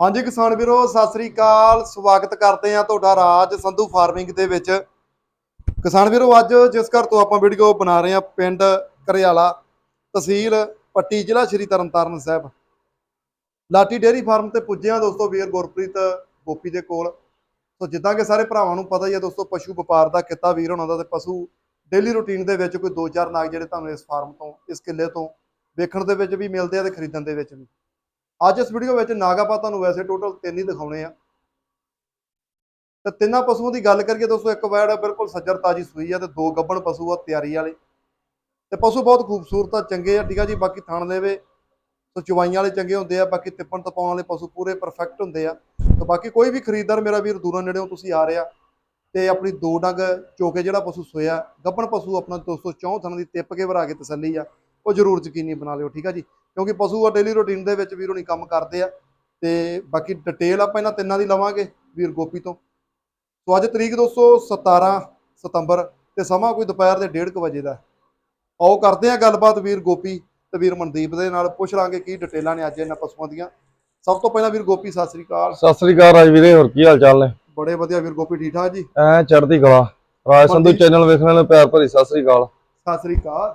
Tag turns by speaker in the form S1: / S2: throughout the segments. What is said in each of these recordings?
S1: ਹਾਂਜੀ ਕਿਸਾਨ ਵੀਰੋ, ਸਤਿ ਸ੍ਰੀ ਅਕਾਲ। ਸਵਾਗਤ ਕਰਦੇ ਆ ਤੁਹਾਡਾ ਰਾਜ ਸੰਧੂ ਫਾਰਮਿੰਗ ਦੇ ਵਿੱਚ। ਕਿਸਾਨ ਵੀਰੋ, ਅੱਜ ਜਿਸ ਘਰ ਤੋਂ ਆਪਾਂ ਵੀਡੀਓ ਬਣਾ ਰਹੇ ਆ ਪਿੰਡ ਕਰਿਆਲਾ ਤਹਿਸੀਲ ਪੱਟੀ ਜ਼ਿਲ੍ਹਾ ਸ਼੍ਰੀ ਤਰਨਤਾਰਨ ਸਾਹਿਬ। ਲਾਟੀ ਡੇਅਰੀ ਫਾਰਮ ਤੇ ਪੁੱਜੇ ਆ ਦੋਸਤੋ, ਵੀਰ ਗੁਰਪ੍ਰੀਤ ਗੋਪੀ ਦੇ ਕੋਲ। ਸੋ ਜਿੱਦਾਂ ਕਿ ਸਾਰੇ ਭਰਾਵਾਂ ਨੂੰ ਪਤਾ ਹੀ ਆ ਦੋਸਤੋ, ਪਸ਼ੂ ਵਪਾਰ ਦਾ ਕਿੱਤਾ ਵੀਰ ਉਹਨਾਂ ਦਾ ਤੇ ਪਸ਼ੂ ਡੇਲੀ ਰੂਟੀਨ ਦੇ ਵਿੱਚ ਕੋਈ 2-4 ਨਾਗ ਜਿਹੜੇ ਤੁਹਾਨੂੰ ਇਸ ਫਾਰਮ ਤੋਂ, ਇਸ ਕਿੱਲੇ ਤੋਂ ਵੇਖਣ ਦੇ ਵਿੱਚ ਵੀ ਮਿਲਦੇ ਆ ਤੇ ਖਰੀਦਣ ਦੇ ਵਿੱਚ ਵੀ। ਅੱਜ ਇਸ ਵੀਡੀਓ ਵਿੱਚ ਨਾਗ ਆਪਾਂ ਤੁਹਾਨੂੰ ਵੈਸੇ ਟੋਟਲ ਤਿੰਨ ਹੀ ਦਿਖਾਉਣੇ ਆ। ਤੇ ਤਿੰਨਾਂ ਪਸ਼ੂਆਂ ਦੀ ਗੱਲ ਕਰੀਏ ਦੋਸਤੋ, ਇੱਕ ਵੈੜ ਬਿਲਕੁਲ ਸੱਜਰ ਤਾਜੀ ਸੂਈ ਆ ਤੇ ਦੋ ਗੱਬਣ ਪਸ਼ੂ ਆ ਤਿਆਰੀ ਵਾਲੇ। ਤੇ ਪਸ਼ੂ ਬਹੁਤ ਖੂਬਸੂਰਤ ਆ, ਚੰਗੇ ਆ, ਠੀਕ ਆ ਜੀ, ਬਾਕੀ ਥਣ ਦੇਵੇ ਸੋ ਚਵਾਈਆਂ ਵਾਲੇ ਚੰਗੇ ਹੁੰਦੇ ਆ, ਬਾਕੀ ਤਿੱਪਣ ਤਪਾਉਣ ਵਾਲੇ ਪਸ਼ੂ ਪੂਰੇ ਪਰਫੈਕਟ ਹੁੰਦੇ ਆ। ਤੇ ਬਾਕੀ ਕੋਈ ਵੀ ਖਰੀਦਦਾਰ ਮੇਰਾ ਵੀਰ ਦੂਰੋਂ ਨੇੜਿਓਂ ਤੁਸੀਂ ਆ ਰਿਹਾ ਤੇ ਆਪਣੀ ਦੋ ਡੰਗ ਚੋਕੇ ਜਿਹੜਾ ਪਸ਼ੂ ਸੋਇਆ, ਗੱਬਣ ਪਸ਼ੂ ਆਪਣਾ 264 ਥਣ ਦੀ ਤਿੱਪ ਕੇ ਵਰਾ ਕੇ ਤਸੱਲੀ ਆ, ਉਹ ਜ਼ਰੂਰ ਯਕੀਨੀ ਬਣਾ ਲਿਓ, ਠੀਕ ਆ ਜੀ। ਕਿਉਂਕਿ ਪਸ਼ੂ ਆ ਡੇਲੀ ਰੂਟੀਨ ਦੇ ਵਿੱਚ ਵੀਰ ਹੁਣੀ ਕੰਮ ਕਰਦੇ ਆ ਤੇ ਬਾਕੀ ਡਿਟੇਲ ਆਪਾਂ ਇਹਨਾਂ ਤਿੰਨਾਂ ਦੀ ਲਵਾਂਗੇ ਵੀਰ ਗੋਪੀ ਤੋਂ। ਸੋ ਅੱਜ ਤਰੀਕ ਦੋਸਤੋ 17 ਸਤੰਬਰ ਤੇ ਸਮਾਂ ਕੋਈ ਦੁਪਹਿਰ ਦੇ 1:30 ਵਜੇ ਦਾ ਆਓ ਕਰਦੇ ਆ ਗੱਲਬਾਤ ਵੀਰ ਗੋਪੀ ਤੇ ਵੀਰ ਮਨਦੀਪ ਦੇ ਨਾਲ ਪੁੱਛ ਲਾਂਗੇ ਕੀ ਡਿਟੇਲਾਂ ਨੇ ਅੱਜ ਇਹਨਾਂ ਪਸ਼ੂਆਂ ਦੀਆਂ। ਸਭ ਤੋਂ ਪਹਿਲਾਂ ਵੀਰ ਗੋਪੀ ਸਤਿ ਸ੍ਰੀ ਅਕਾਲ।
S2: ਸਤਿ ਸ੍ਰੀ ਅਕਾਲ ਰਾਜ ਵੀਰੇ ਹੋਰ ਕੀ ਹਾਲ ਚਾਲ ਨੇ?
S1: ਬੜੇ ਵਧੀਆ ਵੀਰ ਗੋਪੀ ਠੀਕ ਠਾਕ ਜੀ?
S2: ਐ ਚੜ੍ਹਦੀ ਕਲਾ। ਰਾਜ ਸੰਧੂ। ਚੈਨਲ ਵੇਖਣ ਵਾਲੇ ਪਿਆਰ ਭਰੀ ਸਤਿ ਸ੍ਰੀ ਅਕਾਲ।
S1: ਸਤਿ ਸ੍ਰੀ ਅਕਾਲ।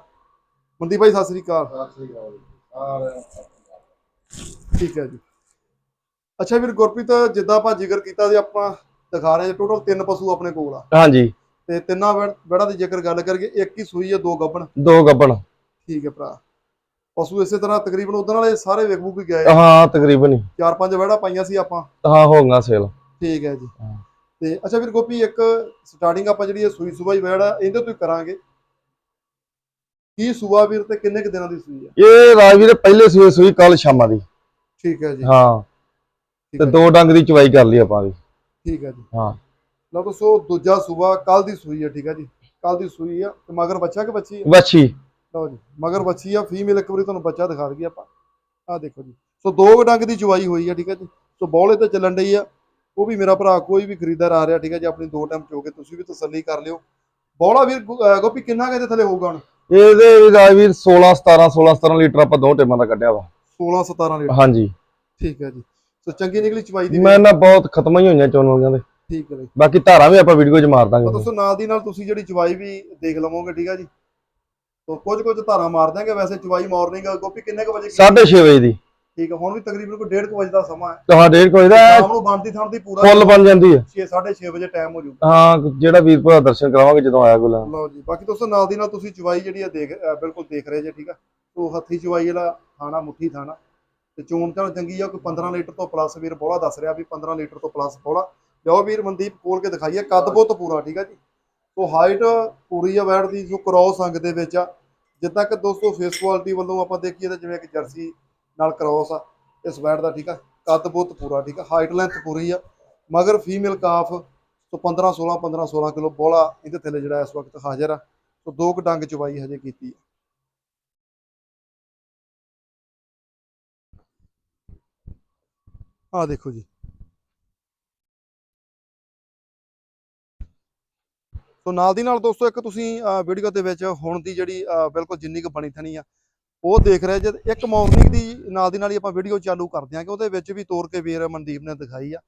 S1: ਮਨਦੀਪ ਭਾਈ ਸਤਿ ਸ੍ਰੀ ਅਕਾਲ। ਠੀਕ ਹੈ ਜੀ। ਅੱਛਾ ਵੀਰ ਗੁਰਪ੍ਰੀਤ ਜਿੱਦਾਂ ਆਪਾਂ ਜ਼ਿਕਰ ਕੀਤਾ ਸੀ ਆਪਾਂ ਦਿਖਾ ਰਹੇ ਟੋਟਲ ਤਿੰਨ ਪਸ਼ੂ ਆਪਣੇ ਕੋਲ ਆ।
S2: ਹਾਂਜੀ।
S1: ਤੇ ਤਿੰਨਾਂ ਵੜ- ਵੜਾਂ ਦੀ ਜੇਕਰ ਗੱਲ ਕਰੀਏ ਇੱਕ ਹੀ ਸੂਈ ਹੈ ਦੋ ਗੱਬਣ
S2: ਦੋ ਗੱਬਣ
S1: ਠੀਕ ਹੈ ਭਰਾ। ਪਸ਼ੂ ਇਸੇ ਤਰ੍ਹਾਂ ਤਕਰੀਬਨ ਉਦੋਂ ਵਾਲੇ ਸਾਰੇ ਵੇਖ ਹੀ ਗਏ
S2: ਹਾਂ ਤਕਰੀਬਨ ਹੀ।
S1: ਚਾਰ ਪੰਜ ਵੜਾ ਪਾਈਆਂ ਸੀ ਆਪਾਂ।
S2: ਹਾਂ ਹੋ ਗਿਆ ਸੇਲ।
S1: ਠੀਕ ਹੈ ਜੀ।
S2: ਹਾਂ।
S1: ਤੇ ਅੱਛਾ ਵੀਰ ਗੋਪੀ ਇੱਕ ਸਟਾਰਟਿੰਗ ਆਪਾਂ ਜਿਹੜੀ ਇਹ ਸੂਈ ਸੁਬਾਈ ਵੜਾ ਇਹਦੇ ਤੋਂ ਹੀ ਕਰਾਂਗੇ। ਕੀ ਸੂਆ ਵੀਰ ਤੇ ਕਿੰਨੇ ਕੁ ਦਿਨਾਂ ਦੀ ਸੂਈ ਹੈ
S2: ਇਹ ਰਾਜ ਵੀਰੇ ਪਹਿਲੇ ਸੂਏ ਸੂਈ ਕੱਲ ਸ਼ਾਮਾਂ ਦੀ।
S1: ਠੀਕ ਹੈ ਜੀ।
S2: ਹਾਂ। ਤੇ ਦੋ ਡੰਗ ਦੀ ਚਵਾਈ ਕਰ ਲਈ ਆਪਾਂ ਵੀ।
S1: ਠੀਕ ਹੈ ਜੀ।
S2: ਹਾਂ।
S1: ਲਓ ਦੋਸਤੋ ਦੂਜਾ ਸੂਬਾ ਕੱਲ ਦੀ ਸੂਈ ਹੈ ਠੀਕ ਹੈ ਜੀ। ਕੱਲ ਦੀ ਸੂਈ ਆ ਤੇ ਮਗਰ ਬੱਚਾ ਕਿ ਬੱਚੀ ਹੈ
S2: ਵੱਛੀ
S1: ਲਓ ਜੀ ਮਗਰ ਬੱਚੀ ਆ ਫੀਮੇਲ ਇੱਕ ਵਾਰੀ ਤੁਹਾਨੂੰ ਬੱਚਾ ਦਿਖਾ ਦਈਏ ਆਪਾਂ। ਆਹ ਦੇਖੋ ਜੀ। ਸੋ ਦੋ ਡੰਗ ਦੀ ਚਵਾਈ ਹੋਈ ਆ ਠੀਕ ਹੈ ਜੀ। ਸੋ ਬੌਲੇ ਤੇ ਚੱਲਣ ਡਈ ਆ। ਉਹ ਵੀ ਮੇਰਾ ਭਰਾ ਕੋਈ ਵੀ ਖਰੀਦਦਾਰ ਆ ਰਿਹਾ ਠੀਕ ਹੈ ਜੀ ਆਪਣੀ ਦੋ ਟਾਈਮ ਚੋ ਕੇ ਤੁਸੀਂ ਵੀ ਤਸੱਲੀ ਕਰ ਲਿਓ। ਬੌਲਾ ਵੀਰ ਗੋਪੀ ਕਿੰਨਾ ਕੁ ਇਹਦੇ ਥੱਲੇ ਹੋਊਗਾ ਹੁਣ?
S2: ਇਹਦੇ ਰਾਜ ਵੀਰ 16 17 16 17 ਲੀਟਰ ਆਪਾਂ ਦੋ ਟੇਮਾਂ ਦਾ ਕੱਢਿਆ ਵਾ।
S1: 16 17 ਲੀਟਰ।
S2: ਹਾਂਜੀ।
S1: ਠੀਕ ਹੈ ਜੀ। ਸੋ ਚੰਗੀ ਨਿਕਲੀ ਚਵਾਈ ਦੀ।
S2: ਮੈਂ ਨਾ ਬਹੁਤ ਖਤਮ ਹੀ ਹੋਈਆਂ ਚੋਣਾਂ ਦੇ।
S1: ਠੀਕ ਹੈ ਜੀ।
S2: ਬਾਕੀ ਧਾਰਾਂ ਵੀ ਆਪਾਂ ਵੀਡੀਓ 'ਚ ਮਾਰ
S1: ਤਾਂ
S2: ਦਾਂਗੇ
S1: ਦੋਸਤੋ ਨਾਲ ਦੀ ਨਾਲ ਤੁਸੀਂ ਜਿਹੜੀ ਚਵਾਈ ਵੀ ਦੇਖ ਲਵੋਗੇ ਠੀਕ ਹੈ ਜੀ। ਸੋ ਕੁਝ ਕੁਝ ਧਾਰਾਂ ਮਾਰ ਦਾਂਗੇ ਵੈਸੇ ਚਵਾਈ ਮਾਰਨਿੰਗ ਗੋਪੀ ਕਿੰਨੇ ਕੁ ਵਜੇ ਕੀਤੀ?
S2: 6:30 ਵਜੇ ਦੀ।
S1: ਠੀਕ ਹੈ ਹੁਣ ਵੀ ਤਕਰੀਬਨ ਕੋਈ 1:30 ਵਜੇ ਦਾ ਸਮਾਂ ਹੈ।
S2: ਤਾਂ ਡੇਢ ਕੋਈ ਦਾ
S1: ਸ਼ਾਮ ਨੂੰ ਬਣਦੀ ਥਾਂ ਦੀ ਪੂਰਾ
S2: ਫੁੱਲ ਬਣ ਜਾਂਦੀ ਹੈ।
S1: 6 6:30 ਵਜੇ ਟਾਈਮ ਹੋ ਜਾਊਗਾ।
S2: ਹਾਂ ਜਿਹੜਾ ਵੀਰ ਭਰਾ ਦਰਸ਼ਨ ਕਰਾਵਾਂਗੇ ਜਦੋਂ ਆਇਆ ਕੋਲ
S1: ਲਓ ਜੀ ਬਾਕੀ ਦੋਸਤੋ ਨਾਲ ਦੀ ਨਾਲ ਤੁਸੀਂ ਚਵਾਈ ਜਿਹੜੀ ਆ ਦੇਖ ਬਿਲਕੁਲ ਦੇਖ ਰਹੇ ਜੇ ਠੀਕ ਆ? ਸੋ ਹੱਥੀ ਚਵਾਈ ਵਾਲਾ ਥਾਣਾ ਮੁੱਠੀ ਥਾਣਾ ਤੇ ਚੋਣ ਚਾਣ ਚੰਗੀ ਆ ਕੋਈ 15 ਲੀਟਰ ਤੋਂ ਪਲੱਸ ਵੀਰ ਬੋਲਾ ਦੱਸ ਰਿਹਾ ਵੀ 15 ਲੀਟਰ ਤੋਂ ਪਲੱਸ ਬੋਲਾ ਲਿਓ ਵੀਰ ਮਨਦੀਪ ਕੋਲ ਕੇ ਦਿਖਾਈਏ ਕੱਦ ਬਹੁਤ ਪੂਰਾ ਠੀਕ ਆ ਜੀ? ਸੋ ਹਾਈਟ ਪੂਰੀ ਆ ਵੈੜ ਦੀ ਜੋ ਕ੍ਰੋਸ ਅੰਗ ਦੇ ਵਿੱਚ ਆ। ਜਿੱਦਾਂ ਕਿ ਦੋਸਤੋ ਫੇਸ ਕੁਆਲਿਟੀ ਵੱਲੋਂ ਆਪਾਂ ਦੇਖੀਏ ਤਾਂ ਜਿਵੇਂ ਕਿ ਜਰਸੀ ਨਾਲ ਕ੍ਰੋਸ ਆ, ਇਸ ਵੈੜ ਦਾ, ਠੀਕ ਆ? ਕੱਦ ਬਹੁਤ ਪੂਰਾ, ਠੀਕ ਆ? ਹਾਈਟ ਲੈਂਥ ਪੂਰੀ ਆ, ਮਗਰ ਫੀਮੇਲ ਕਾਫ ਸੋ 15 16 15 16 ਕਿਲੋ ਬੋਲਾ ਇਹਦੇ ਥੱਲੇ ਜਿਹੜਾ ਇਸ ਵਕਤ ਹਾਜ਼ਰ ਆ, ਸੋ ਦੋ ਕੁ ਡੰਗ ਚਵਾਈ ਹਜੇ ਕੀਤੀ ਆ। ਆ ਦੇਖੋ ਜੀ। ਸੋ ਨਾਲ ਦੀ ਨਾਲ ਦੋਸਤੋ, ਇੱਕ ਤੁਸੀਂ ਵੀਡੀਓ ਦੇ ਵਿੱਚ ਹੁਣ ਦੀ ਜਿਹੜੀ ਬਿਲਕੁਲ ਜਿੰਨੀ ਕੁ ਬਣੀ ਥਣੀ ਆ ਉਹ ਦੇਖ ਰਹੇ ਜੇ ਇੱਕ ਮਾਰਨਿੰਗ ਦੀ ਨਾਲ ਦੀ ਨਾਲ ਹੀ ਆਪਾਂ ਵੀਡੀਓ ਚਾਲੂ ਕਰ ਦਿਆਂਗੇ ਉਹਦੇ ਵਿੱਚ ਵੀ ਤੋਰ ਕੇ ਵੀਰ ਮਨਦੀਪ ਨੇ ਦਿਖਾਈ ਆ।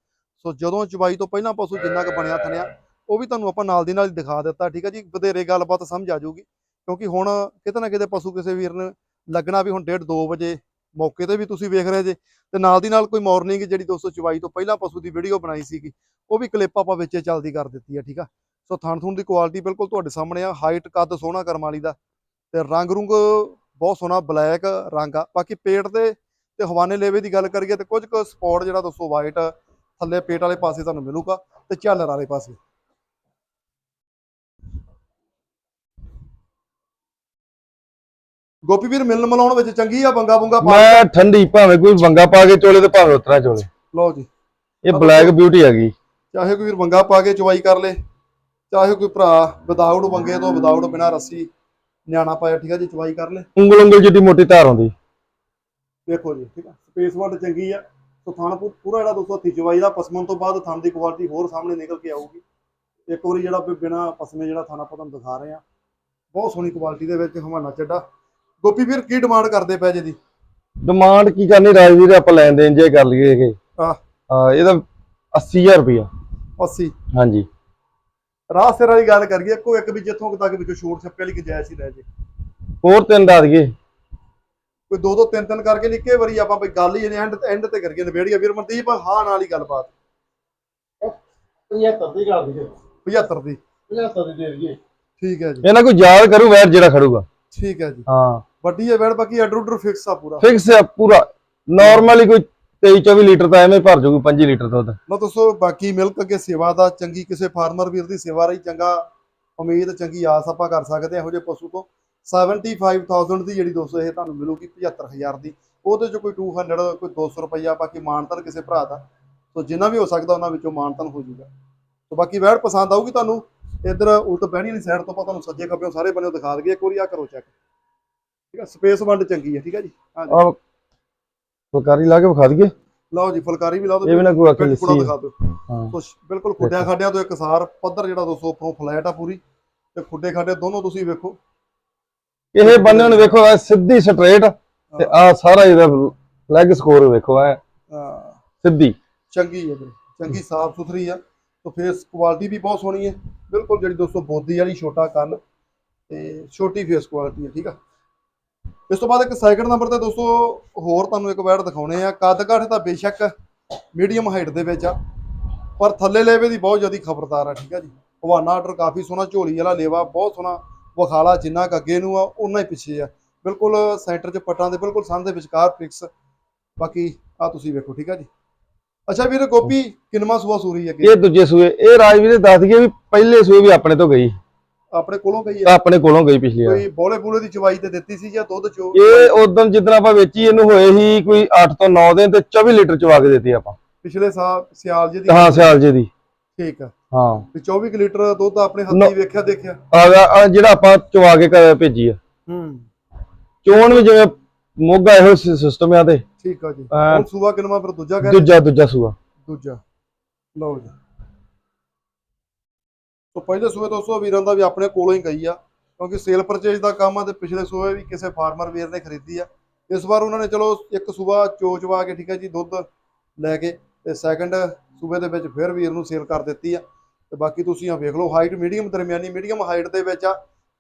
S1: ਸੋ ਜਦੋਂ ਚਵਾਈ ਤੋਂ ਪਹਿਲਾਂ ਪਸ਼ੂ ਜਿੰਨਾ ਕੁ ਬਣਿਆ ਥਣਿਆ, ਉਹ ਵੀ ਤੁਹਾਨੂੰ ਆਪਾਂ ਨਾਲ ਦੀ ਨਾਲ ਹੀ ਦਿਖਾ ਦਿੱਤਾ, ਠੀਕ ਹੈ ਜੀ? ਵਧੇਰੇ ਗੱਲਬਾਤ ਸਮਝ ਆ ਜਾਊਗੀ, ਕਿਉਂਕਿ ਹੁਣ ਕਿਤੇ ਨਾ ਕਿਤੇ ਪਸ਼ੂ ਕਿਸੇ ਵੀਰ ਨੇ ਲੱਗਣਾ ਵੀ ਹੁਣ 1:30 2 ਵਜੇ ਮੌਕੇ ਤੇ ਵੀ ਤੁਸੀਂ ਵੇਖ ਰਹੇ ਜੇ, ਤੇ ਨਾਲ ਦੀ ਨਾਲ ਕੋਈ ਮਾਰਨਿੰਗ ਜਿਹੜੀ ਦੋਸਤੋ ਚਵਾਈ ਤੋਂ ਪਹਿਲਾਂ ਪਸ਼ੂ ਦੀ ਵੀਡੀਓ ਬਣਾਈ ਸੀਗੀ, ਉਹ ਵੀ ਕਲਿੱਪ ਆਪਾਂ ਵਿੱਚੇ ਚੱਲਦੀ ਕਰ ਦਿੱਤੀ ਆ, ਠੀਕ ਆ? ਸੋ ਥਣ ਥੁਣ ਦੀ ਕੁਆਲਿਟੀ ਬਿਲਕੁਲ ਤੁਹਾਡੇ ਸਾਹਮਣੇ ਆ ਹਾਈਟ ਕੱਦ ਸੋਹਣਾ ਕਰਮਾਲੀ ਦਾ, ਤੇ ਰੰਗ ਰੁੰਗ ਬਹੁਤ ਸੋਹਣਾ ਬਲੈਕ ਰੰਗ ਆ। ਬਾਕੀ ਪੇਟ ਦੇ ਤੇ ਹਵਾਨੇ ਲੇਵੇ ਦੀ ਗੱਲ ਕਰੀਏ ਤੇ ਕੁਝ ਕੁ ਸਪੌਟ ਜਿਹੜਾ ਦੋਸਤੋ ਵਾਈਟ ਥੱਲੇ ਪੇਟ ਵਾਲੇ ਪਾਸੇ ਤੁਹਾਨੂੰ ਮਿਲੂਗਾ ਤੇ ਝਾਲਰ ਵਾਲੇ ਪਾਸੇ। ਗੋਪੀ ਵੀਰ ਮਿਲਣ ਮਿਲਾਉਣ ਵਿੱਚ ਚੰਗੀ ਆ ਬੰਗਾ ਬੁੰਗਾ ਪਾ
S2: ਮੈਂ ਠੰਡੀ ਭਾਵੇਂ ਕੋਈ ਵੰਗਾ ਪਾ ਕੇ ਚੋਲੇ ਤੇ ਭਾਵੇਂ ਉਤਰਾ ਚੋਲੇ।
S1: ਲਓ ਜੀ।
S2: ਇਹ ਬਲੈਕ ਬਿਊਟੀ ਹੈਗੀ
S1: ਚਾਹੇ ਕੋਈ ਵੀਰ ਬੰਗਾ ਪਾ ਕੇ ਚਵਾਈ ਕਰ ਲੇ ਚਾਹੇ ਕੋਈ ਭਰਾ ਵਿਦਾਊਟ ਬੰਗੇ ਤੋਂ ਵਿਦਾਊਟ ਬਿਨਾ ਰੱਸੀ ਨਿਆਣਾ ਪਾਇਆ ਠੀਕ ਆ ਜੀ ਚਵਾਈ ਕਰ ਲੇ।
S2: ਉਂਗਲ ਉਂਗਲ ਜਿੱਡੀ ਮੋਟੀ ਧਾਰ ਹੁੰਦੀ
S1: ਵੇਖੋ ਜੀ ਠੀਕ ਆ ਸਪੇਸ ਵਰਡ ਚੰਗੀ ਆ। ਸੋ ਥਣ ਪੂਰਾ ਜਿਹੜਾ ਦੋਸਤੋ ਹੱਥੀ ਚਵਾਈ ਦਾ ਪਸਮਨ ਤੋਂ ਬਾਅਦ ਥਣ ਦੀ ਕੁਆਲਿਟੀ ਹੋਰ ਸਾਹਮਣੇ ਨਿਕਲ ਕੇ ਆਊਗੀ। ਇੱਕ ਵਾਰੀ ਜਿਹੜਾ ਬਿਨਾ ਪਸਮੇ ਜਿਹੜਾ ਥਣ ਆਪਾਂ ਤੁਹਾਨੂੰ ਦਿਖਾ ਰਹੇ ਆ ਬਹੁਤ ਸੋਹਣੀ ਕੁਆਲਿਟੀ ਦੇ ਵਿੱਚ ਹਵਾਨਾ ਚੱਡਾ। ਗੋਪੀ ਵੀਰ ਕੀ ਡਿਮਾਂਡ ਕਰਦੇ ਪਏ ਜੇ ਦੀ?
S2: ਡਿਮਾਂਡ ਕੀ ਕਰਨੀ ਰਾਜਵੀਰ ਆਪਾਂ ਲੈਣ ਦੇਣ ਜੇ ਕਰ ਲਈਏ ਕਿ
S1: ਆ
S2: ਇਹਦਾ 80000 ਰੁਪਇਆ
S1: 80
S2: ਹਾਂਜੀ।
S1: ਰਾਹ ਸਿਰ ਵਾਲੀ ਗੱਲ ਕਰੀਏ ਕੋਈ ਇੱਕ ਵੀ ਜਿੱਥੋਂ ਤੱਕ ਵਿੱਚੋਂ ਛੋਟ ਛੱਪੇ ਵਾਲੀ ਗੁੰਜਾਇਸ਼ ਹੀ ਰਹਿ ਜੇ।
S2: ਹੋਰ ਤਿੰਨ ਦੱਸ ਦਈਏ।
S1: ਕੋਈ ਦੋ ਦੋ ਤਿੰਨ ਤਿੰਨ ਕਰਕੇ ਨਿੱਕੇ ਵਾਰੀ ਆਪਾਂ ਬਈ ਗੱਲ ਹੀ ਐਂਡ ਐਂਡ ਤੇ ਕਰੀਏ ਨਵੇੜੀਏ ਵੀਰ ਮਨਦੀਪ ਹਾਂ ਨਾਲ ਹੀ ਗੱਲਬਾਤ।
S3: 75 ਦੀ ਕਰ ਦਈਏ।
S1: 75 ਦੀ।
S3: 75 ਦੀ ਦੇ ਦਈਏ।
S1: ਠੀਕ ਹੈ ਜੀ।
S2: ਇਹਨਾਂ ਕੋਈ ਯਾਦ ਕਰੂ ਵੈਰ ਜਿਹੜਾ ਖੜੂਗਾ।
S1: ਠੀਕ ਹੈ ਜੀ।
S2: ਹਾਂ।
S1: ਵੱਡੀ ਹੈ ਵੈੜ ਬਾਕੀ ਆਰਡਰ ਫਿਕਸ ਆ ਪੂਰਾ।
S2: ਫਿਕਸ ਆ ਪੂਰਾ। ਨਾਰਮਲੀ ਕੋਈ 23 24 ਲੀਟਰ ਤਾਂ ਐਵੇਂ ਭਰ ਜੂਗੀ 25 ਲੀਟਰ ਦੁੱਧ।
S1: ਮੈਂ ਦੱਸੋ ਬਾਕੀ ਮਿਲਕ ਅੱਗੇ ਸੇਵਾ ਦਾ ਚੰਗੀ ਕਿਸੇ ਫਾਰਮਰ ਵੀਰ ਦੀ ਸੇਵਾ ਰਹੀ ਚੰਗਾ ਉਮੀਦ ਚੰਗੀ ਆਸ ਆਪਾਂ ਕਰ ਸਕਦੇ ਹਾਂ ਇਹੋ ਜਿਹੇ ਪਸ਼ੂ ਤੋਂ। 75000 ਦੀ ਜਿਹੜੀ ਦੋਸਤੋ ਇਹ ਤੁਹਾਨੂੰ ਮਿਲੂਗੀ 75000 ਦੀ। ਉਹਦੇ ਚ ਕੋਈ 200 ਕੋਈ 200 ਰੁਪਈਆ ਬਾਕੀ ਮਾਨਤਨ ਕਿਸੇ ਭਰਾ ਦਾ। ਸੋ ਜਿੰਨਾ ਵੀ ਹੋ ਸਕਦਾ ਉਹਨਾਂ ਵਿੱਚੋਂ ਮਾਨਤਨ ਹੋ ਜਾਊਗਾ। ਸੋ ਬਾਕੀ ਵੈੜ ਪਸੰਦ ਆਊਗੀ ਤੁਹਾਨੂੰ ਇੱਧਰ ਉਲਟ ਬਹਿਣੀ ਵਾਲੀ ਸਾਈਡ ਤੋਂ ਆਪਾਂ ਤੁਹਾਨੂੰ ਸੱਜੇ ਖੱਬੇ ਸਾਰੇ ਬੰਨੇ ਦਿਖਾ ਦਈਏ ਇੱਕ ਵਾਰੀ ਆ ਕਰੋ ਚੈੱਕ ਠੀਕ ਹੈ ਸਪੇਸ ਵੰਡ ਚੰਗੀ ਹੈ ਠੀਕ ਹੈ ਜੀ। ਹਾਂਜੀ
S2: ਆ ਫੁਲਕਾਰੀ ਲਾ ਕੇ ਵਿਖਾ ਦਈਏ।
S1: ਲਓ ਜੀ ਫੁਲਕਾਰੀ ਵੀ ਲਾ ਦਿਓ
S2: ਇਹ ਵੀ ਨਾ ਕੋਈ ਆਖੇ ਲਿੱਸੀ
S1: ਦਿਖਾ ਦਿਓ।
S2: ਹਾਂ।
S1: ਸੋ ਸ਼- ਬਿਲਕੁਲ ਖੁੱਡਿਆਂ ਖਾਡਿਆਂ ਤੋਂ ਇੱਕ ਸਾਰ ਪੱਧਰ ਜਿਹੜਾ ਦੋਸਤੋ ਉੱਪਰੋਂ ਫਲੈਟ ਆ ਪੂਰੀ ਤੇ ਖੁੱਡੇ ਖਾਡੇ ਦੋਨੋਂ ਤੁਸੀਂ ਵੇਖੋ।
S2: ਇਹ ਬੰਨੇ ਨੂੰ ਵੇਖੋ ਐ ਸਿੱਧੀ ਸਟ੍ਰੇਟ ਤੇ ਆ ਸਾਰਾ ਇਹਦਾ ਲੈਗ ਸਕੋਰ ਵੇਖੋ
S1: ਅਹ
S2: ਸਿੱਧੀ।
S1: ਚੰਗੀ ਹੈ ਚੰਗੀ ਸਾਫ਼ ਸੁਥਰੀ ਆ। ਤੇ ਫੇਸ ਕੁਆਲਿਟੀ ਵੀ ਬਹੁਤ ਸੋਹਣੀ ਹੈ ਬਿਲਕੁਲ ਜਿਹੜੀ ਦੋਸਤੋ ਬੋਦੀ ਵਾਲੀ ਛੋਟਾ ਕੰਨ ਤੇ ਛੋਟੀ ਫੇਸ ਕੁਆਲਿਟੀ ਹੈ ਠੀਕ ਆ? ਇਸ ਤੋਂ ਬਾਅਦ ਇੱਕ ਸੈਕਿੰਡ ਨੰਬਰ ਤੇ ਦੋਸਤੋ, ਹੋਰ ਤੁਹਾਨੂੰ ਇੱਕ ਵੈਡ ਦਿਖਾਉਣੇ ਆ। ਕੱਦ ਕਾਠ ਤਾਂ ਬੇਸ਼ੱਕ ਮੀਡੀਅਮ ਹਾਈਟ ਦੇ ਵਿੱਚ ਆ। ਪਰ ਥੱਲੇ ਲੇਵੇ ਦੀ ਬਹੁਤ ਜ਼ਿਆਦਾ ਖਬਰਦਾਰ ਆ, ਠੀਕ ਆ ਜੀ। ਹਵਾਨਾ ਆਰਡਰ ਕਾਫੀ ਸੋਹਣਾ, ਝੋਲੀ ਵਾਲਾ ਲੇਵਾ, ਬਹੁਤ ਸੋਹਣਾ ਵਖਾਲਾ ਜਿੰਨਾ ਕੁ ਅੱਗੇ ਨੂੰ ਆ ਉਹਨਾਂ ਹੀ ਪਿੱਛੇ ਆ। ਬਿਲਕੁਲ ਸੈਂਟਰ 'ਚ ਪੱਟਾਂ ਦੇ ਬਿਲਕੁਲ ਸੰਨ ਦੇ ਵਿਚਕਾਰ ਫਿਕਸ ਬਾਕੀ ਆ ਤੁਸੀਂ ਵੇਖੋ, ਠੀਕ ਆ ਜੀ। ਅੱਛਾ ਵੀਰ, ਗੋਪੀ, ਕਿੰਨਵਾਂ ਸੂਆ ਸੂਰੀ ਅੱਗੇ?
S2: ਇਹ ਦੂਜੇ ਸੂਏ, ਇਹ ਰਾਜਵੀਰ ਦੱਸ ਦਈਏ ਵੀ ਪਹਿਲੇ ਸੂਏ ਵੀ ਆਪਣੇ ਤੋਂ ਗਈ।
S1: ਆਪਣੇ ਕੋਲੋਂ ਗਈ ਆ
S2: ਆਪਣੇ ਕੋਲੋਂ ਗਈ ਪਿਛਲੀ ਵਾਰ।
S1: ਕੋਈ ਬੋਲੇ ਬੂਲੇ ਦੀ ਚਵਾਈ ਤੇ ਦਿੱਤੀ ਸੀ ਜਾਂ ਦੁੱਧ ਚੋ
S2: ਇਹ ਉਦੋਂ ਜਿੱਦਣ ਆਪਾਂ ਵੇਚੀ ਇਹਨੂੰ ਹੋਏ ਸੀ ਕੋਈ 8 ਤੋਂ 9 ਦਿਨ ਤੇ 24 ਲੀਟਰ ਚਵਾ ਕੇ ਦਿੱਤੀ ਆਪਾਂ।
S1: ਪਿਛਲੇ ਸਾਲ ਸਿਆਲ ਜੀ ਦੀ?
S2: ਹਾਂ ਸਿਆਲ ਜੀ ਦੀ।
S1: ਠੀਕ ਆ।
S2: ਹਾਂ।
S1: ਵੀ 24 ਕੁ ਲੀਟਰ ਦੁੱਧ ਆਪਣੇ ਹੱਥੀ ਵੇਖਿਆ ਦੇਖਿਆ?
S2: ਆ ਜਿਹੜਾ ਆਪਾਂ ਚਵਾ ਕੇ ਭੇਜੀ ਆ।
S1: ਹੂੰ।
S2: ਚੋਣ ਵੀ ਜਿਵੇਂ ਮੋਗਾ ਇਹੋ ਸਿਸਟਮ ਆ ਤੇ।
S1: ਠੀਕ ਆ ਜੀ।
S2: ਹਾਂ।
S1: ਹੁਣ ਸੂਆ ਕਿੰਨਵਾਂ ਫਿਰ ਦੂਜਾ ਕਹਿ ਰਹੇ?
S2: ਦੂਜਾ ਦੂਜਾ ਸੂਆ।
S1: ਦੂਜਾ। ਲਓ ਜੀ। ਸੋ ਪਹਿਲੇ ਸੂਏ ਦੋਸਤੋ ਵੀਰਾਂ ਦਾ ਵੀ ਆਪਣੇ ਕੋਲੋਂ ਹੀ ਗਈ ਆ, ਕਿਉਂਕਿ ਸੇਲ ਪਰਚੇਜ ਦਾ ਕੰਮ ਆ ਤੇ ਪਿਛਲੇ ਸੂਏ ਵੀ ਕਿਸੇ ਫਾਰਮਰ ਵੀਰ ਨੇ ਖਰੀਦੀ ਆ। ਇਸ ਵਾਰ ਉਹਨਾਂ ਨੇ ਚਲੋ ਇੱਕ ਸੂਆ ਚੋਚਵਾ ਕੇ ਠੀਕ ਹੈ ਜੀ, ਦੁੱਧ ਲੈ ਕੇ ਤੇ ਸੈਕੰਡ ਸੂਬੇ ਦੇ ਵਿੱਚ ਫਿਰ ਵੀਰ ਨੂੰ ਸੇਲ ਕਰ ਦਿੱਤੀ ਆ। ਤੇ ਬਾਕੀ ਤੁਸੀਂ ਆ ਵੇਖ ਲਓ ਹਾਈਟ ਮੀਡੀਅਮ ਦਰਮਿਆਨੀ ਮੀਡੀਅਮ ਹਾਈਟ ਦੇ ਵਿੱਚ ਆ।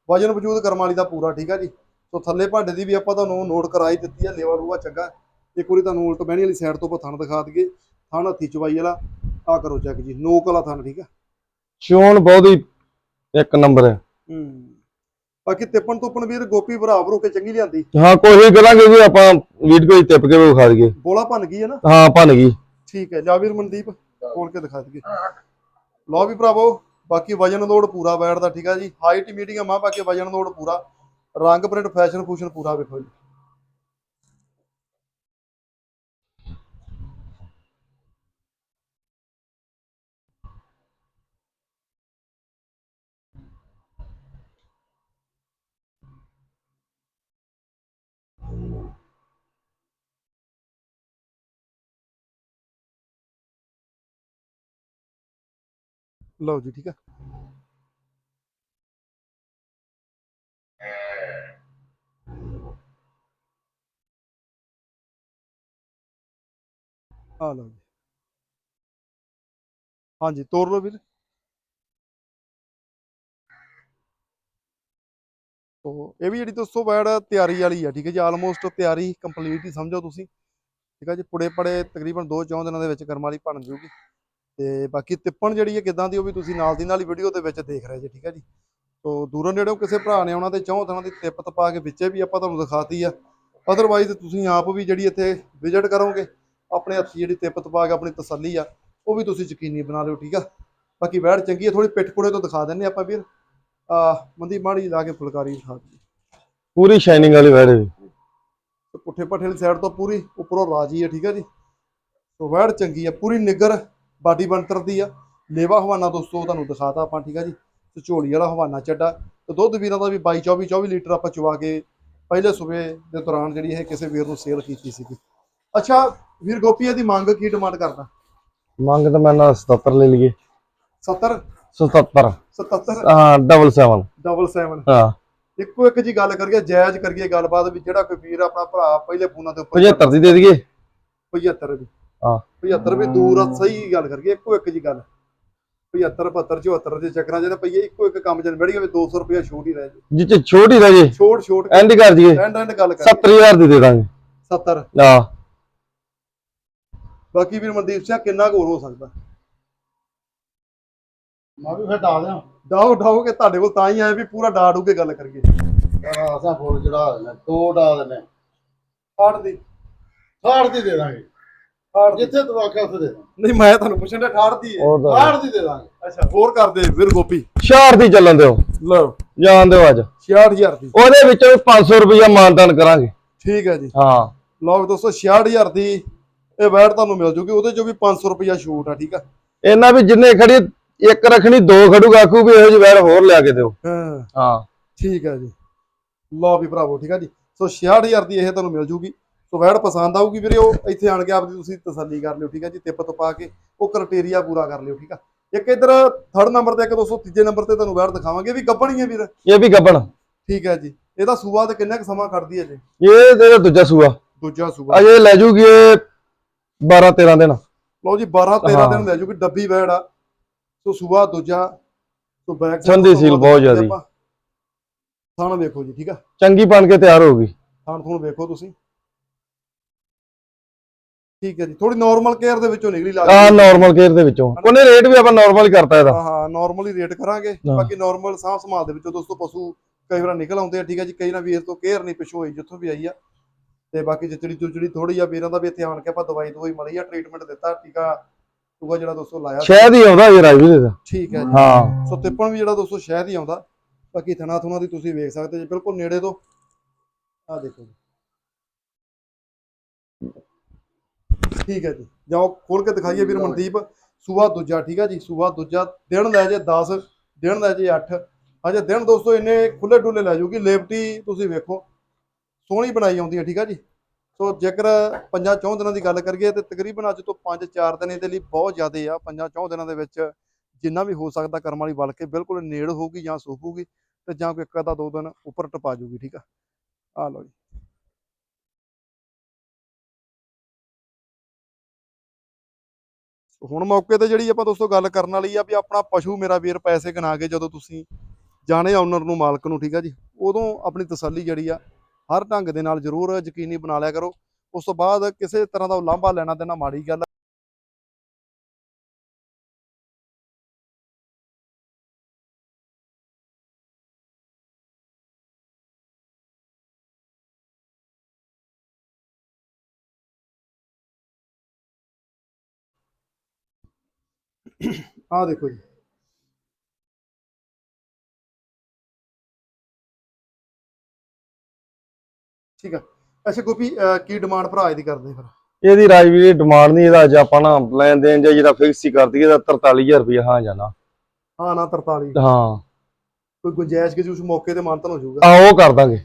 S1: ਵਜਨ ਵਜੂਦ ਕਰਮ ਵਾਲੀ ਦਾ ਪੂਰਾ ਠੀਕ ਆ ਜੀ। ਸੋ ਥੱਲੇ ਭਾਂਡੇ ਦੀ ਵੀ ਆਪਾਂ ਤੁਹਾਨੂੰ ਨੋਟ ਕਰਾਈ ਦਿੱਤੀ ਆ, ਲੇਵਾ ਲੂਆ ਚੰਗਾ। ਇੱਕ ਵਾਰੀ ਤੁਹਾਨੂੰ ਉਲਟ ਬਹਿਣੀ ਵਾਲੀ ਸਾਈਡ ਤੋਂ ਆਪਾਂ ਥਣ ਦਿਖਾ ਦਈਏ। ਥਣ ਹੱਥੀ ਚਵਾਈ ਵਾਲਾ ਆ ਕਰੋ ਚੈੱਕ ਜੀ, ਨੋਕ ਵਾਲਾ ਥਣ ਠੀਕ ਆ।
S2: ਚੋਣ ਬਹੁਤ ਹੀ ਇੱਕ ਨੰਬਰ ਹੈ।
S1: ਹੂੰ। ਬਾਕੀ ਤਿੱਪਣ ਤੁੱਪਣ ਵੀਰ ਗੋਪੀ ਬਰਾਬਰ ਹੋ ਕੇ ਚੰਗੀ ਲਿਆਂਦੀ।
S2: ਹਾਂ ਕੋਸ਼ਿਸ਼ ਕਰਾਂਗੇ ਵੀ ਆਪਾਂ ਵੀਡੀਓ ਹੀ ਟਿਪ ਕੇ ਵਿਖਾ ਦਈਏ।
S1: ਬੋਲਾ ਭੰਨ ਗਈ ਹੈ ਨਾ?
S2: ਹਾਂ ਭੰਨ ਗਈ।
S1: ਠੀਕ ਹੈ ਜਾ ਵੀਰ ਮਨਦੀਪ ਖੋਲ ਕੇ ਦਿਖਾ ਦਈਏ। ਲਓ ਵੀ ਭਰਾਵੋ ਬਾਕੀ ਵਜਨ ਲੋਡ ਪੂਰਾ ਬੈਠਦਾ ਠੀਕ ਆ ਜੀ। ਹਾਈਟ ਮੀਡੀਅਮ ਆ ਬਾਕੀ ਵਜਨ ਲੋਡ ਪੂਰਾ। ਰੰਗ ਪ੍ਰਿੰਟ ਫੈਸ਼ਨ ਫੂਸ਼ਨ ਪੂਰਾ ਵੇਖੋ ਜੀ। ਲਓ ਜੀ, ਠੀਕ ਆ। ਆ ਲਓ ਜੀ। ਹਾਂਜੀ ਤੋੜ ਲਓ ਵੀਰ। ਤੋ ਇਹ ਵੀ ਜਿਹੜੀ ਦੋਸਤੋ ਬੈਡ ਤਿਆਰੀ ਵਾਲੀ ਆ, ਠੀਕ ਹੈ ਜੀ ਆਲਮੋਸਟ ਤਿਆਰੀ ਕੰਪਲੀਟ ਹੀ ਸਮਝੋ ਤੁਸੀਂ। ਠੀਕ ਹੈ ਜੀ ਪੁੜੇ ਪੜੇ ਤਕਰੀਬਨ 2-4 ਦਿਨਾਂ ਦੇ ਵਿੱਚ ਕਰਮ ਵਾਲੀ ਬਣ ਜੂਗੀ। ਤੇ ਬਾਕੀ ਤਿੱਪਣ ਜਿਹੜੀ ਹੈ ਕਿਦਾਂ ਦੀ ਉਹ ਵੀ ਤੁਸੀਂ ਨਾਲ ਦੀ ਨਾਲ ਹੀ ਵੀਡੀਓ ਦੇ ਵਿੱਚ ਦੇਖ ਰਹੇ ਜੇ ਠੀਕ ਹੈ ਜੀ? ਤੋ ਦੂਰੋਂ ਨੇੜਿਓਂ ਕਿਸੇ ਭਰਾ ਨੇ ਆਉਣਾ ਤੇ ਚੌਂ ਤਰ੍ਹਾਂ ਦੀ ਤਿੱਪ ਤਪਾ ਕੇ ਵਿੱਚੇ ਵੀ ਆਪਾਂ ਤੁਹਾਨੂੰ ਦਿਖਾਤੀ ਆ। ਅਦਰਵਾਈਜ਼ ਤੁਸੀਂ ਆਪ ਵੀ ਜਿਹੜੀ ਇੱਥੇ ਵਿਜ਼ਿਟ ਕਰੋਗੇ ਆਪਣੇ ਹੱਥੀ ਜਿਹੜੀ ਤਿੱਪ ਤਪਾ ਕੇ ਆਪਣੀ ਤਸੱਲੀ ਆ ਉਹ ਵੀ ਤੁਸੀਂ ਯਕੀਨੀ ਬਣਾ ਲਿਓ ਠੀਕ ਆ? ਬਾਕੀ ਵੈੜ ਚੰਗੀ ਹੈ ਥੋੜੀ ਪਿੱਠ ਪੁੜੇ ਤੋਂ ਦਿਖਾ ਦਿੰਨੇ ਆਪਾਂ ਵੀਰ। ਆ ਮੰਦੀ ਮਾੜੀ ਲਾ ਕੇ ਫੁਲਕਾਰੀ ਦਿਖਾ ਦਈਏ
S2: ਪੂਰੀ ਸ਼ਾਈਨਿੰਗ ਵਾਲੀ ਵੈੜ
S1: ਤੇ ਪੁੱਠੇ ਪੱਠੇ ਵਾਲੀ ਸਾਈਡ ਤੋਂ ਪੂਰੀ ਉੱਪਰੋਂ ਰਾਜੀ ਹੈ ਠੀਕ ਹੈ ਜੀ? ਸੋ ਵੈੜ ਚੰਗੀ ਆ ਪੂਰੀ ਨਿੱਗਰ ਬਾਡੀ ਬੰਤਰ ਦੀ ਆ। ਲੇਵਾ ਹਵਾਨਾ ਦੋਸਤੋ ਤੁਹਾਨੂੰ ਦਿਖਾਤਾ ਆਪਾਂ ਠੀਕ ਹੈ ਜੀ? ਤੇ ਝੋਲੀ ਵਾਲਾ ਹਵਾਨਾ ਚੱਡਾ। ਤੇ ਦੁੱਧ ਵੀਰਾਂ ਦਾ ਵੀ 22 24 24 ਲੀਟਰ ਆਪਾਂ ਚਵਾ ਕੇ ਪਹਿਲੇ ਸੂਬੇ ਦੇ ਦੌਰਾਨ ਜਿਹੜੀ ਇਹ ਕਿਸੇ ਵੀਰ ਨੂੰ ਸੇਲ ਕੀਤੀ ਸੀਗੀ। ਅੱਛਾ ਵੀਰ ਗੋਪੀ ਇਹਦੀ ਮੰਗ ਕੀ ਡਿਮਾਂਡ ਕਰਦਾ?
S2: ਮੰਗ ਤਾਂ ਮੈਂ ਨਾਲ 77 ਲੈ ਲਈਏ।
S1: 70
S2: 77
S1: 77
S2: ਹਾਂ ਡਬਲ 7
S1: ਡਬਲ 7
S2: ਹਾਂ।
S1: ਇੱਕੋ ਇੱਕ ਜੀ ਗੱਲ ਕਰੀਏ ਜਾਇਜ਼ ਕਰੀਏ ਗੱਲਬਾਤ ਵੀ ਜਿਹੜਾ ਕੋਈ ਵੀਰ ਆਪਣਾ ਭਰਾ ਪਹਿਲੇ ਫੋਨਾਂ ਦੇ ਉੱਪਰ
S2: 75 ਦੀ ਦੇ ਦਈਏ।
S1: 75 ਦੀ
S2: ਹਾਂ।
S1: 75 ਵੀ ਦੂਰ ਆ ਸਹੀ ਗੱਲ ਕਰੀਏ ਇੱਕੋ ਇੱਕ ਜੀ ਗੱਲ। 75 72 74 ਦੇ ਚੱਕਰਾਂ ਨਾ ਪਈਏ ਇੱਕੋ ਇੱਕ ਕੰਮ ਚ ਬੜੀ ਹੋਵੇ 200 ਰੁਪਏ ਛੋਟ ਹੀ ਰਹਿ ਜੇ
S2: ਜਿੱਚ ਛੋਟੀ ਰਹਿ ਜੇ।
S1: ਛੋਟ ਛੋਟ
S2: ਐਂਡ ਹੀ ਕਰ ਜੀਏ
S1: ਐਂਡ ਐਂਡ ਗੱਲ ਕਰੀਏ।
S2: 70000 ਦੀ ਦੇ ਦਾਂਗੇ।
S1: 70
S2: ਆ
S1: ਬਾਕੀ ਵੀਰ ਮਨਦੀਪ ਸਿੰਘ ਕਿੰਨਾ ਕੁ ਹੋਰ ਹੋ ਸਕਦਾ?
S3: ਮੈਂ ਵੀ ਫਿਰ ਡਾ ਦਿਆਂ।
S1: ਡਾਓ ਡਾਓ ਕਿ ਤੁਹਾਡੇ ਕੋਲ ਤਾਂ ਹੀ ਆਏ ਵੀ ਪੂਰਾ ਡਾ ਡੂ ਕੇ ਗੱਲ ਕਰੀਏ।
S3: ਅਸਾਂ ਫੁੱਲ ਚੜਾ ਦਿੰਦੇ ਦੋ ਡਾ ਦਿੰਦੇ
S1: ਹਾੜ ਦੀ।
S3: ਖਾੜ ਦੀ ਦੇ ਦਾਂਗੇ। ਜਿੱਥੇ ਤੂੰ ਆਖਿਆ ਉੱਥੇ ਦੇ
S1: ਨਹੀਂ ਮੈਂ ਤੁਹਾਨੂੰ ਪੁੱਛਣ ਦਾ ਠਾੜ ਦੀ ਹੈ।
S2: ਹੋਰ ਦਾ
S3: ਖਾੜ ਦੀ ਦੇ ਦਾਂਗੇ।
S1: ਅੱਛਾ ਹੋਰ ਕਰਦੇ ਵੀਰ ਗੋਪੀ।
S2: ਸ਼ਹਿਰ ਦੀ ਚੱਲਣ ਦਿਓ।
S1: ਲਓ।
S2: ਜਾਣ ਦਿਓ ਅੱਜ।
S1: 66000 ਦੀ।
S2: ਉਹਦੇ ਵਿੱਚੋਂ 500 ਰੁਪਇਆ ਮਾਨਦਾਨ ਕਰਾਂਗੇ।
S1: ਠੀਕ ਹੈ ਜੀ।
S2: ਹਾਂ।
S1: ਲਓ ਦੋਸਤੋ 66000 ਦੀ ਇਹ ਵੈਟ ਤੁਹਾਨੂੰ ਮਿਲ ਜੂਗੀ। ਉਹਦੇ ਚੋਂ ਵੀ 500 ਰੁਪਇਆ ਛੂਟ ਆ ਠੀਕ ਆ?
S2: ਇਹਨਾਂ ਵੀ ਜਿੰਨੇ ਖੜੀ ਇੱਕ ਰੱਖਣੀ ਦੋ ਖੜੂਗਾ ਆਖੂ ਵੀ ਇਹੋ ਜਿਹੀ ਵੈਰ ਹੋਰ ਲਿਆ ਕੇ ਦਿਓ।
S1: ਹਾਂ।
S2: ਹਾਂ।
S1: ਠੀਕ ਹੈ ਜੀ। ਲਓ ਵੀ ਭਰਾਵੋ ਠੀਕ ਆ ਜੀ। ਸੋ 66000 ਦੀ ਇਹ ਤੁਹਾਨੂੰ ਮਿਲ ਜੂਗੀ। ਸੋ ਵੈਟ ਪਸੰਦ ਆਊਗੀ ਵੀਰੇ ਉਹ ਇੱਥੇ ਆਣ ਕੇ ਆਪਦੀ ਤੁਸੀਂ ਤਸੱਲੀ ਕਰ ਲਿਓ ਠੀਕ ਆ ਜੀ ਟਿਪ ਤੋਂ ਪਾ ਕੇ ਉਹ ਕ੍ਰਾਈਟੇਰੀਆ ਪੂਰਾ ਕਰ ਲਿਓ ਠੀਕ ਆ। ਇੱਕ ਇਧਰ ਥਰਡ ਨੰਬਰ ਤੇ ਇੱਕ ਦੋਸਤੋ ਤੀਜੇ ਨੰਬਰ ਤੇ ਤੁਹਾਨੂੰ ਵੈਟ ਦਿਖਾਵਾਂਗੇ ਵੀ ਗੱਬਣੀ ਹੈ ਵੀਰ।
S2: ਇਹ ਵੀ ਗੱਬਣ।
S1: ਠੀਕ ਹੈ ਜੀ ਇਹਦਾ ਸੂਆ ਤੇ ਕਿੰਨਾ ਕੁ ਸਮਾਂ ਕੱਢਦੀ ਹੈ ਜੀ?
S2: ਇਹ ਤੇ ਦੂਜਾ ਸੂਆ।
S1: ਦੂਜਾ ਸੂਆ।
S2: ਅਜੇ ਲੈ ਜੂਗੀ ਇਹ 12 13 ਦਿਨ।
S1: ਲਓ ਜੀ 12 13
S2: ਹਾਂ।
S1: ਦਿਨ ਲੈ ਜੂਗੀ ਡੱਬੀ ਵੈੜ ਆ। ਸੋ ਸੂਆ ਦੂਜਾ ਸੋ ਬੈਕ
S2: ਸੰਧੀ ਸੀਲ ਬਹੁਤ ਜ਼ਿਆਦੀ।
S1: ਥਣ ਵੇਖੋ ਜੀ ਠੀਕ ਆ।
S2: ਚੰਗੀ ਬਣ ਕੇ ਤਿਆਰ ਹੋ ਗਈ।
S1: ਥਣ ਥਣ ਵੇਖੋ ਤੁਸੀਂ। ਠੀਕ ਹੈ ਜੀ ਥੋੜੀ ਨਾਰਮਲ ਕੇਅਰ ਦੇ ਵਿੱਚੋਂ ਨਿਕਲੀ
S2: ਆ
S1: ਲੱਗਦੀ
S2: ਨਾਰਮਲ ਕੇਅਰ ਦੇ ਵਿੱਚੋਂ। ਉਹਨੇ ਰੇਟ ਵੀ ਆਪਾਂ ਨਾਰਮਲ ਹੀ ਕਰਤਾ ਇਹਦਾ।
S1: ਹਾਂ ਹਾਂ ਨਾਰਮਲੀ ਰੇਟ ਕਰਾਂਗੇ।
S2: ਹਾਂ।
S1: ਬਾਕੀ ਨਾਰਮਲ ਸਾਹ ਸੰਭਾਲ ਦੇ ਵਿੱਚੋਂ ਦੋਸਤੋ ਪਸ਼ੂ ਕਈ ਵਾਰ ਨਿਕਲ ਆਉਂਦੇ ਆ ਠੀਕ ਹੈ ਜੀ ਕਈ ਨਾ ਵੀਰ ਤੋਂ ਕੇਅਰ ਨਹੀਂ ਪਿਛੋ ਹੋਈ ਜਿੱਥੋਂ ਵੀ ਆਈ ਆ। ਤੇ ਬਾਕੀ ਜਿੱਚੜੀ ਚੁਚੜੀ ਥੋੜੀ ਆ ਵੀਰਾਂ ਦਾ ਵੀ ਇੱਥੇ ਆਣ ਕੇ ਆਪਾਂ ਦਵਾਈ ਦਵਾਈ ਮਲੀ ਆ ਟ੍ਰੀਟਮੈਂਟ ਦਿੱਤਾ ਟੀਕਾ ਟੂਗਾ ਜਿਹੜਾ ਦੋਸਤੋ ਲਾਇਆ।
S2: ਸ਼ਹਿਦ ਹੀ ਆਉਂਦਾ ਇਹ ਰਾਜਵੀਰ ਦਾ
S1: ਠੀਕ ਹੈ ਜੀ।
S2: ਹਾਂ।
S1: ਸੋ ਤਿੱਪਣ ਵੀ ਜਿਹੜਾ ਦੋਸਤੋ ਸ਼ਹਿਦ ਹੀ ਆਉਂਦਾ। ਬਾਕੀ ਥਣਾ ਥੁਣਾ ਦੀ ਤੁਸੀਂ ਵੇਖ ਸਕਦੇ ਜੀ ਬਿਲਕੁਲ ਨੇੜੇ ਤੋਂ। ਆ ਦੇਖੋ ਠੀਕ ਹੈ ਜੀ। ਜਾਓ ਖੋਲ ਕੇ ਦਿਖਾਈਏ ਵੀਰ ਮਨਦੀਪ। ਸੂਆ ਦੂਜਾ ਠੀਕ ਹੈ ਜੀ ਸੂਆ ਦੂਜਾ। ਦਿਨ ਲੈ ਜੇ 10 ਦਿਨ ਲੈ ਜੇ 8 ਅਜੇ ਦਿਨ ਦੋਸਤੋ ਇੰਨੇ ਖੁੱਲੇ ਡੁੱਲੇ ਲੈ ਜੂਗੀ ਲੇਵਟੀ ਤੁਸੀਂ ਵੇਖੋ ਸੋਹਣੀ ਬਣਾਈ ਆਉਂਦੀ ਹੈ ਠੀਕ ਹੈ ਜੀ। ਸੋ ਜੇਕਰ ਪੰਜਾਂ ਚੌਂ ਦਿਨਾਂ ਦੀ ਗੱਲ ਕਰੀਏ ਤੇ ਤਕਰੀਬਨ ਅੱਜ ਤੋਂ 5-4 ਦਿਨ ਇਹਦੇ ਲਈ ਬਹੁਤ ਜ਼ਿਆਦੇ ਆ। ਪੰਜਾਂ ਚੌਂ ਦਿਨਾਂ ਦੇ ਵਿੱਚ ਜਿੰਨਾ ਵੀ ਹੋ ਸਕਦਾ ਕਰਮ ਵਾਲੀ ਵਲ ਕੇ ਬਿਲਕੁਲ ਨੇੜ ਹੋਊਗੀ ਜਾਂ ਸੁੱਕੂਗੀ ਤੇ ਜਾਂ ਕੋਈ ਇੱਕ ਅੱਧਾ ਦੋ ਦਿਨ ਉੱਪਰ ਟਪਾ ਜੂਗੀ ਠੀਕ ਆ। ਆ ਲਓ ਜੀ। ਹੁਣ ਮੌਕੇ ਤੇ ਜਿਹੜੀ ਆਪਾਂ ਦੋਸਤੋ ਗੱਲ ਕਰਨ ਵਾਲੀ ਆ ਵੀ ਆਪਣਾ ਪਸ਼ੂ ਮੇਰਾ ਵੀਰ ਪੈਸੇ ਗਨਾ ਕੇ ਜਦੋਂ ਤੁਸੀਂ ਜਾਣੇ ਓਨਰ ਨੂੰ, ਮਾਲਕ ਨੂੰ, ਠੀਕ ਆ ਜੀ, ਉਦੋਂ ਆਪਣੀ ਤਸੱਲੀ ਜਿਹੜੀ ਆ ਹਰ ਢੰਗ ਦੇ ਨਾਲ ਜ਼ਰੂਰ ਯਕੀਨੀ ਬਣਾ ਲਿਆ ਕਰੋ। ਉਸ ਤੋਂ ਬਾਅਦ ਕਿਸੇ ਤਰ੍ਹਾਂ ਦਾ ਉਲਾਂਭਾ ਲੈਣਾ ਦੇਣਾ ਮਾੜੀ ਗੱਲ ਆਹ ਦੇਖੋ ਜੀ। ਠੀਕ ਆ। ਅੱਛਾ ਗੋਪੀ ਕੀ ਡਿਮਾਂਡ ਭਰਾ ਇਹਦੀ ਕਰਦੇ ਫਿਰ?
S2: ਇਹਦੀ ਰਾਜਵੀਰ ਦੀ ਡਿਮਾਂਡ ਨਹੀਂ ਇਹਦਾ ਅੱਜ ਆਪਾਂ ਨਾ ਲੈਣ ਦੇਣ ਜਾਂ ਜਿਹੜਾ ਫਿਕਸ ਹੀ ਕਰ ਦਈਏ ਇਹਦਾ 43000 ਰੁਪਇਆ ਹਾਂ ਜਾਣਾ
S1: ਹਾਂ ਨਾ 43
S2: ਹਾਂ।
S1: ਕੋਈ ਗੁੰਜਾਇਸ਼ ਕਿ ਜੂਸ ਮੌਕੇ ਤੇ ਮਾਨਤਨ ਹੋ ਜਾਊਗਾ।
S2: ਆ ਉਹ ਕਰ ਦਾਂਗੇ।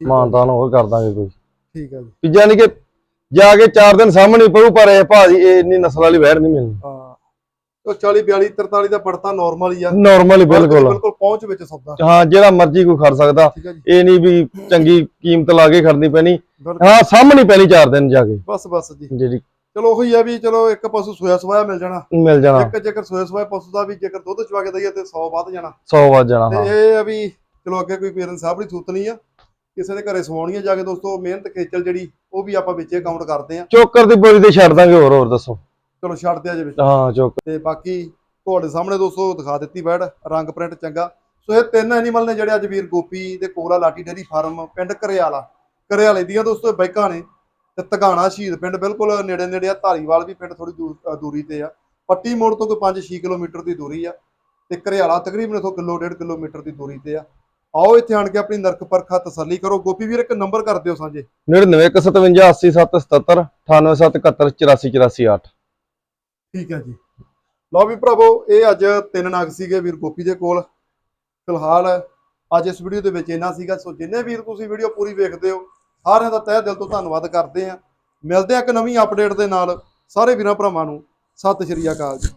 S2: ਮਾਨਦਾਨ ਹੋਰ ਕਰ ਦਾਂਗੇ ਕੋਈ।
S1: ਠੀਕ ਆ ਜੀ।
S2: ਜਾਨੀ ਕਿ ਜਾ ਕੇ 4 ਦਿਨ ਸਾਹਮਣੇ ਪਊ ਪਰ ਇਹ ਭਾਜੀ ਇਹ ਇੰਨੀ ਨਸਲ ਵਾਲੀ ਵੈੜ ਨਹੀਂ ਮਿਲਣੀ।
S1: ਹਾਂ। ਉਹ 40 42 43 ਦਾ ਪੜਤਾ ਨਾਰਮਲ ਹੀ ਆ।
S2: ਨਾਰਮਲ ਹੀ ਬਿਲਕੁਲ।
S1: ਬਿਲਕੁਲ ਪਹੁੰਚ ਵਿੱਚ ਸੌਦਾ।
S2: ਹਾਂ ਜਿਹੜਾ ਮਰਜ਼ੀ ਕੋਈ ਖੜ ਸਕਦਾ।
S1: ਠੀਕ ਆ ਜੀ।
S2: ਇਹ ਨਹੀਂ ਵੀ ਚੰਗੀ ਕੀਮਤ ਲਾ ਕੇ ਖੜਨੀ ਪੈਣੀ।
S1: ਬਿਲਕੁਲ।
S2: ਹਾਂ ਸਾਹਮਣੇ ਪੈਣੀ 4 ਦਿਨ ਜਾ ਕੇ।
S1: ਬਸ ਬਸ ਜੀ।
S2: ਜਿਹੜੀ
S1: ਚਲੋ ਉਹੀ ਆ ਵੀ ਚਲੋ ਇੱਕ ਪਸ਼ੂ ਸੋਇਆ ਸਵਾਇਆ ਮਿਲ ਜਾਣਾ।
S2: ਮਿਲ ਜਾਣਾ।
S1: ਇੱਕ ਜੇਕਰ ਸੋਇਆ ਸਵਾਇਆ ਪਸ਼ੂ ਦਾ ਵੀ ਜੇਕਰ ਦੁੱਧ ਚਵਾ ਕੇ ਦਈਏ ਤੇ 100 ਵੱਧ ਜਾਣਾ।
S2: 100 ਵੱਜ ਜਾਣਾ
S1: ਤੇ ਇਹ ਆ ਵੀ ਚਲੋ ਅੱਗੇ ਕੋਈ ਪੇਰੈਂਟ ਸਾਹਿਬ ਨਹੀਂ ਆ। ਕਿਸੇ ਦੇ ਘਰੇ ਸਵਾਉਣੀ ਆ ਜਾ ਕੇ ਦੋਸਤੋ ਮਿਹਨਤ ਖੇਚਲ ਜਿਹੜੀ ਉਹ ਵੀ ਆਪਾਂ ਵਿੱਚੇ ਕਾਊਂਟ ਕਰਦੇ ਆ।
S2: ਚੋਕਰ ਦੀ ਬੋਰੀ ਤੇ ਛੱਡ ਦਾਂਗੇ ਹੋਰ ਹੋਰ ਦੱਸੋ।
S1: ਚਲੋ ਛੱਡ ਦਿਆ ਜੇ ਵਿੱਚ।
S2: ਹਾਂ ਚੋਕਰ
S1: ਤੇ ਬਾਕੀ ਤੁਹਾਡੇ ਸਾਹਮਣੇ ਦੋਸਤੋ ਦਿਖਾ ਦਿੱਤੀ ਬੈਡ ਰੰਗ ਪ੍ਰਿੰਟ ਚੰਗਾ। ਸੋ ਇਹ ਤਿੰਨ ਐਨੀਮਲ ਨੇ ਜਿਹੜੇ ਅੱਜ ਵੀਰ ਗੋਪੀ ਤੇ ਕੋਰਾ ਲਾਟੀ ਡੇਰੀ ਫਾਰਮ ਪਿੰਡ ਘਰਿਆਲਾ ਘਰਿਆਲੇ ਦੀਆਂ ਦੋਸਤੋ ਬਾਈਕਾਂ ਨੇ ਤੇ ਤਗਾਣਾ ਸ਼ਹੀਦ ਪਿੰਡ ਬਿਲਕੁਲ ਨੇੜੇ ਨੇੜੇ ਆ ਧਾਰੀਵਾਲ ਵੀ ਪਿੰਡ ਥੋੜੀ ਦੂਰੀ ਤੇ ਆ। ਪੱਟੀ ਮੋੜ ਤੋਂ ਕੋਈ 5-6 ਕਿਲੋਮੀਟਰ ਦੀ ਦੂਰੀ ਆ ਤੇ ਘਰਿਆਲਾ ਤਕਰੀਬਨ ਇਥੋਂ ਕਿਲੋ ਡੇਢ ਕਿਲੋਮੀਟਰ ਦੀ ਦੂਰੀ ਤੇ ਆ। ਆਓ ਇੱਥੇ ਆਣ ਕੇ ਆਪਣੀ ਨਰਕ ਪਰਖਾ ਤਸੱਲੀ ਕਰੋ। ਗੋਪੀ ਵੀਰ ਇੱਕ ਨੰਬਰ ਕਰ ਦਿਓ ਸਾਂਝੇ।
S2: 99158777 98771
S1: ਠੀਕ ਹੈ ਜੀ। ਲਓ ਵੀ ਭਰਾਵੋ, ਇਹ ਅੱਜ ਤਿੰਨ ਨਗ ਸੀਗੇ ਵੀਰ ਗੋਪੀ ਦੇ ਕੋਲ। ਫਿਲਹਾਲ ਅੱਜ ਇਸ ਵੀਡੀਓ ਦੇ ਵਿੱਚ ਇੰਨਾ ਸੀਗਾ। ਸੋ ਜਿੰਨੇ ਵੀਰ ਤੁਸੀਂ ਵੀਡੀਓ ਪੂਰੀ ਵੇਖਦੇ ਹੋ, ਸਾਰਿਆਂ ਦਾ ਤਹਿ ਦਿਲ ਤੋਂ ਧੰਨਵਾਦ ਕਰਦੇ ਆ ਮਿਲਦੇ ਆ ਇੱਕ ਨਵੀਂ ਅਪਡੇਟ ਦੇ ਨਾਲ। ਸਾਰੇ ਵੀਰਾਂ ਭਰਾਵਾਂ ਨੂੰ ਸਤਿ ਸ਼੍ਰੀ ਅਕਾਲ ਜੀ।